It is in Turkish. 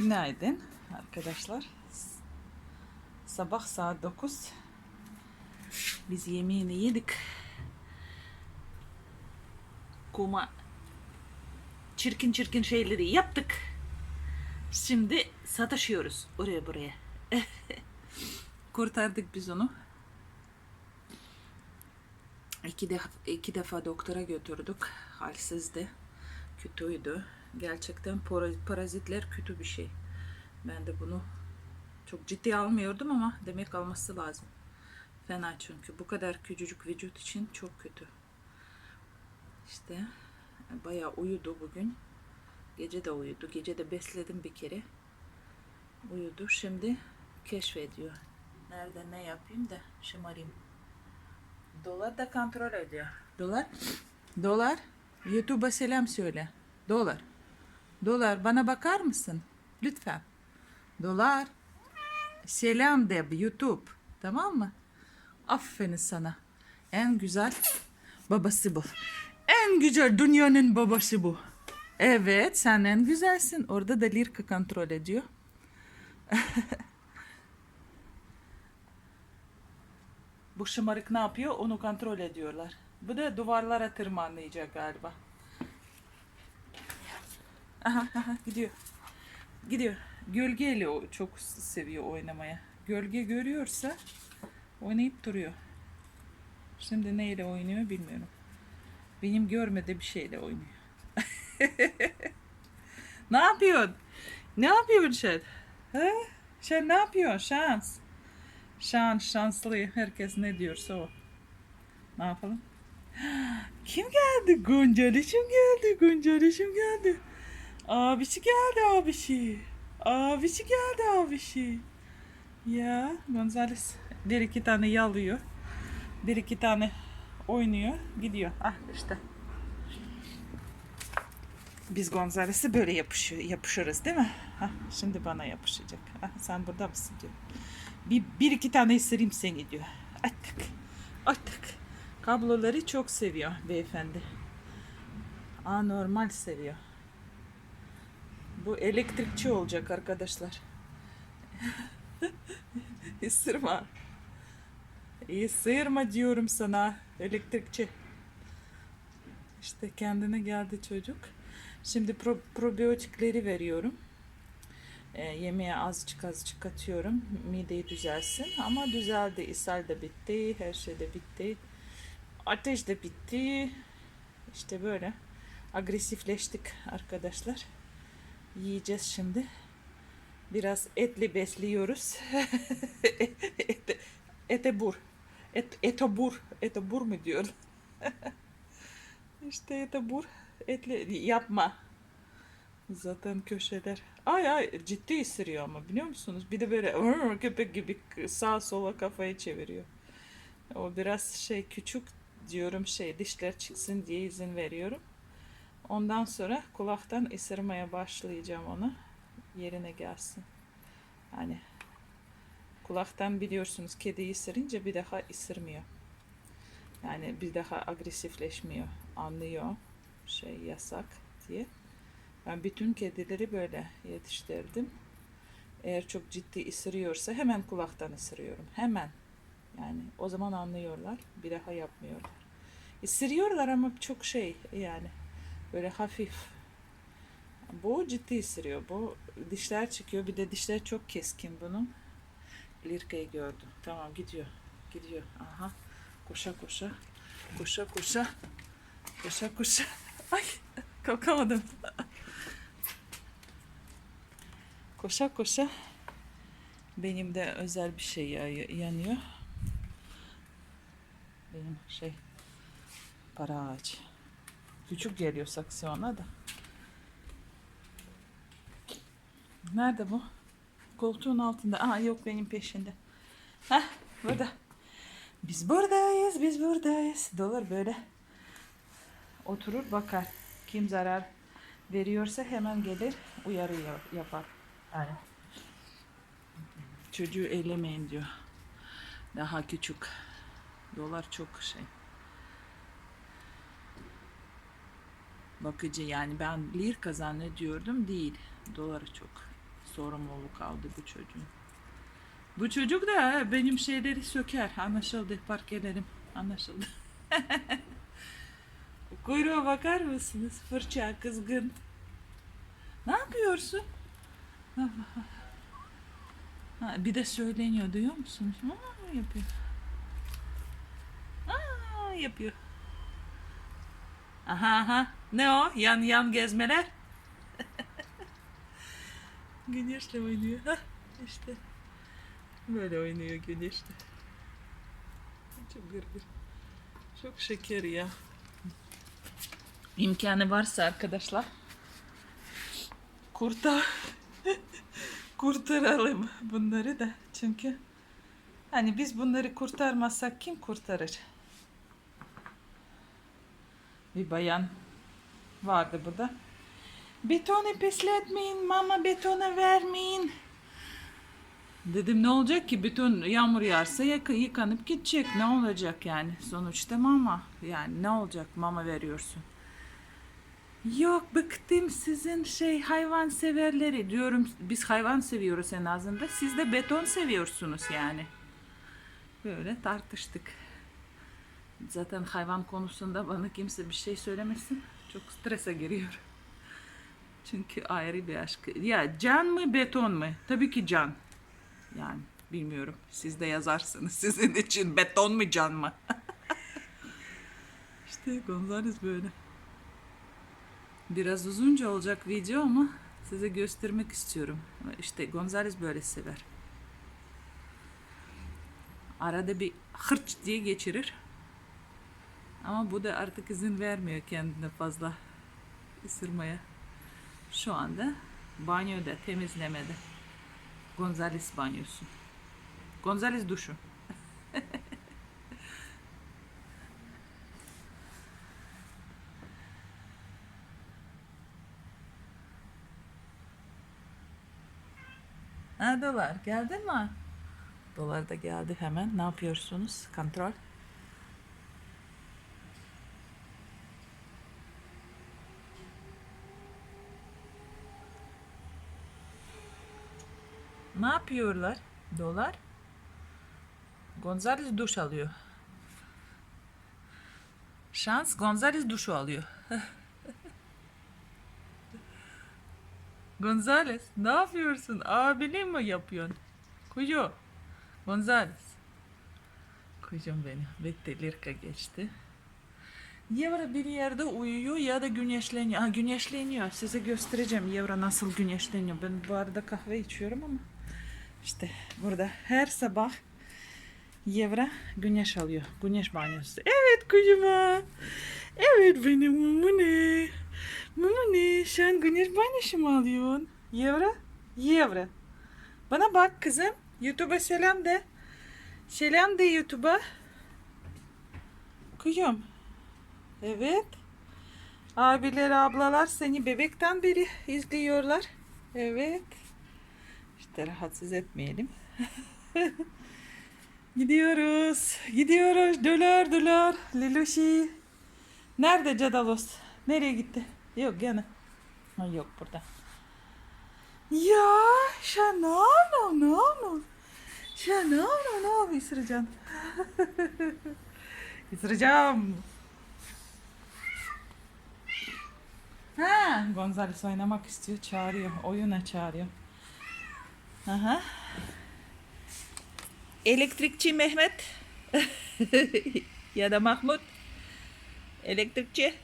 Günaydın arkadaşlar. Sabah saat 9. Biz yemeğini yedik. Kuma çirkin çirkin şeyleri yaptık. Şimdi sataşıyoruz oraya buraya. Kurtardık biz onu. İki, defa, iki defa doktora götürdük. Halsizdi. Kötüydü. Gerçekten para- parazitler kötü bir şey. Ben de bunu çok ciddi almıyordum ama demek alması lazım. Fena çünkü. Bu kadar küçücük vücut için çok kötü. İşte bayağı uyudu bugün. Gece de uyudu. Gece de besledim bir kere. Uyudu. Şimdi keşfediyor. Nerede ne yapayım da şımarayım. Dolar da kontrol ediyor. Dolar. Dolar. YouTube'a selam söyle. Dolar. Dolar bana bakar mısın? Lütfen. Dolar. Selam de YouTube. Tamam mı? Aferin sana. En güzel babası bu. En güzel dünyanın babası bu. Evet sen en güzelsin. Orada da Lirka kontrol ediyor. Bu şımarık ne yapıyor? Onu kontrol ediyorlar. Bu da duvarlara tırmanlayacak galiba. Aha, aha gidiyor. Gidiyor. Gölgeyle o çok seviyor oynamaya. Gölge görüyorsa oynayıp duruyor. Şimdi neyle oynuyor bilmiyorum. Benim görmediği bir şeyle oynuyor. ne yapıyorsun? Ne yapıyorsun sen? Ha? Sen ne yapıyorsun? Şans. Şans, şanslı. Herkes ne diyorsa o. Ne yapalım? Kim geldi? Goncalışım geldi. Goncalışım geldi. Abisi geldi abisi. Abisi geldi abisi. Ya Gonzales bir iki tane yalıyor. Bir iki tane oynuyor. Gidiyor. Ah işte. Biz Gonzales'e böyle yapışıyor, yapışırız değil mi? Hah, şimdi bana yapışacak. Ah, sen burada mısın diyor. Bir, bir iki tane ısırayım seni diyor. Attık. Attık. Kabloları çok seviyor beyefendi. Anormal seviyor. Bu elektrikçi olacak arkadaşlar. Isırma. Isırma diyorum sana. Elektrikçi. İşte kendine geldi çocuk. Şimdi pro- probiyotikleri veriyorum. E, yemeğe azıcık azıcık atıyorum. Mideyi düzelsin. Ama düzeldi. İshal de bitti. Her şey de bitti. Ateş de bitti. İşte böyle. Agresifleştik arkadaşlar. Yiyeceğiz şimdi. Biraz etli besliyoruz. ete, ete bur. Et, etobur. Etobur mu diyor? işte etobur. Etli yapma. Zaten köşeler. Ay ay ciddi ısırıyor ama biliyor musunuz? Bir de böyle köpek gibi sağa sola kafayı çeviriyor. O biraz şey küçük diyorum şey dişler çıksın diye izin veriyorum. Ondan sonra kulaktan ısırmaya başlayacağım onu. Yerine gelsin. Hani kulaktan biliyorsunuz kediyi ısırınca bir daha ısırmıyor. Yani bir daha agresifleşmiyor. Anlıyor şey yasak diye. Ben bütün kedileri böyle yetiştirdim. Eğer çok ciddi ısırıyorsa hemen kulaktan ısırıyorum. Hemen. Yani o zaman anlıyorlar. Bir daha yapmıyorlar. Isırıyorlar ama çok şey yani böyle hafif. Bu ciddi ısırıyor. Bu dişler çıkıyor. Bir de dişler çok keskin bunun. Lirka'yı gördüm. Tamam gidiyor. Gidiyor. Aha. Koşa koşa. Koşa koşa. Koşa koşa. Ay kalkamadım. koşa koşa. Benim de özel bir şey ya- yanıyor. Benim şey para ağacı. Küçük geliyor saksiyona da. Nerede bu? Koltuğun altında. Aa yok benim peşinde. Heh burada. Biz buradayız, biz buradayız. Dolar böyle oturur bakar. Kim zarar veriyorsa hemen gelir uyarı ya- yapar. Yani çocuğu elemeyin diyor. Daha küçük. Dolar çok şey. Bakıcı yani ben lir kazanı diyordum değil. Doları çok sorumluluk aldı bu çocuğun. Bu çocuk da benim şeyleri söker. Anlaşıldı. Fark ederim. Anlaşıldı. Kuyruğa bakar mısınız? Fırça, kızgın. Ne yapıyorsun? Ha, bir de söyleniyor duyuyor musunuz? Aa, yapıyor. Aa, yapıyor. Aha aha. Ne o? Yan yan gezmeler. Güneşle oynuyor. Hah, işte. Böyle oynuyor güneşle. Çok gırgır. Çok şeker ya. İmkanı varsa arkadaşlar kurtar kurtaralım bunları da çünkü hani biz bunları kurtarmazsak kim kurtarır? Bir bayan vardı burada. Betonu pisletmeyin, mama betona vermeyin. Dedim ne olacak ki beton yağmur yağarsa yıka- yıkanıp gidecek. Ne olacak yani? Sonuçta mama. Yani ne olacak mama veriyorsun. Yok bıktım sizin şey hayvan severleri diyorum. Biz hayvan seviyoruz en azından. Siz de beton seviyorsunuz yani. Böyle tartıştık. Zaten hayvan konusunda bana kimse bir şey söylemesin. Çok strese giriyor. Çünkü ayrı bir aşk. Ya can mı beton mu? Tabii ki can. Yani bilmiyorum. Siz de yazarsınız. Sizin için beton mu can mı? işte Gonzales böyle. Biraz uzunca olacak video ama size göstermek istiyorum. İşte Gonzales böyle sever. Arada bir hırç diye geçirir. Ama bu da artık izin vermiyor kendine fazla ısırmaya. Şu anda banyoda, temizlemede. Gonzales banyosu. Gonzales duşu. Ha dolar geldi mi? Dolar da geldi hemen. Ne yapıyorsunuz? Kontrol. Ne yapıyorlar? Dolar. Gonzales duş alıyor. Şans Gonzales duşu alıyor. Gonzales ne yapıyorsun? Abini mi yapıyorsun? Kuyu. Gonzales. Kuyucum benim. Bekle Lirka geçti. Yevra bir yerde uyuyor ya da güneşleniyor. Ha, güneşleniyor. Size göstereceğim Yevra nasıl güneşleniyor. Ben bu arada kahve içiyorum ama işte burada her sabah Yevra güneş alıyor. Güneş banyosu. Evet kuyuma. Evet benim mumune. Mumune sen güneş banyosu mu alıyorsun? Yevra? Yevra. Bana bak kızım. YouTube'a selam de. Selam de YouTube'a. Kuyum. Evet. Abiler, ablalar seni bebekten beri izliyorlar. Evet. İşte rahatsız etmeyelim. Gidiyoruz. Gidiyoruz. Dolar dolar. Liloşi. Nerede Cadalos? Nereye gitti? Yok gene. Ha, yok burada. Ya Şanano no no. Şanano no ısıracağım. Isıracağım. Ha, Gonzales oynamak istiyor, çağırıyor. Oyuna çağırıyor. Aha. Elektrikçi Mehmet ya da Mahmut. Elektrikçi.